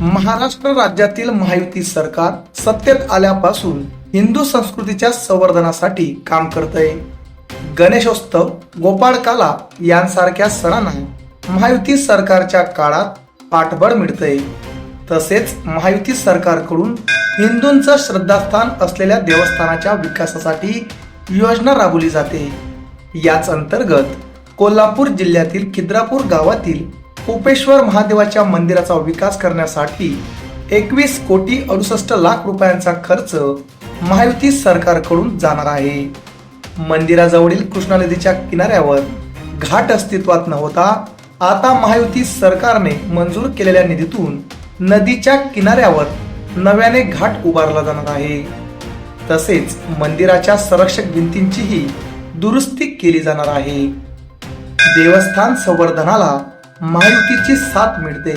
महाराष्ट्र राज्यातील महायुती सरकार सत्तेत आल्यापासून हिंदू संस्कृतीच्या संवर्धनासाठी काम करतंय. गणेशोत्सव गोपाळकाला यांसारख्या सणांना महायुती सरकारच्या काळात पाठबळ मिळतंय. तसेच महायुती सरकारकडून हिंदूंचं श्रद्धास्थान असलेल्या देवस्थानाच्या विकासासाठी योजना राबवली जाते. याच अंतर्गत कोल्हापूर जिल्ह्यातील खिद्रापूर गावातील कोपेश्वर महादेवाच्या मंदिराचा विकास करण्यासाठी एकवीस कोटी अडुसष्ट लाख रुपयांचा खर्च महायुती सरकारकडून जाणार आहे. मंदिराजवळील कृष्णा नदीच्या किनाऱ्यावर घाट अस्तित्वात न होता आता महायुती सरकारने मंजूर केलेल्या निधीतून नदीच्या किनाऱ्यावर नव्याने घाट उभारला जाणार आहे. तसेच मंदिराच्या संरक्षक भिंतींचीही दुरुस्ती केली जाणार आहे. देवस्थान संवर्धनाला महायुतीची साथ मिळते.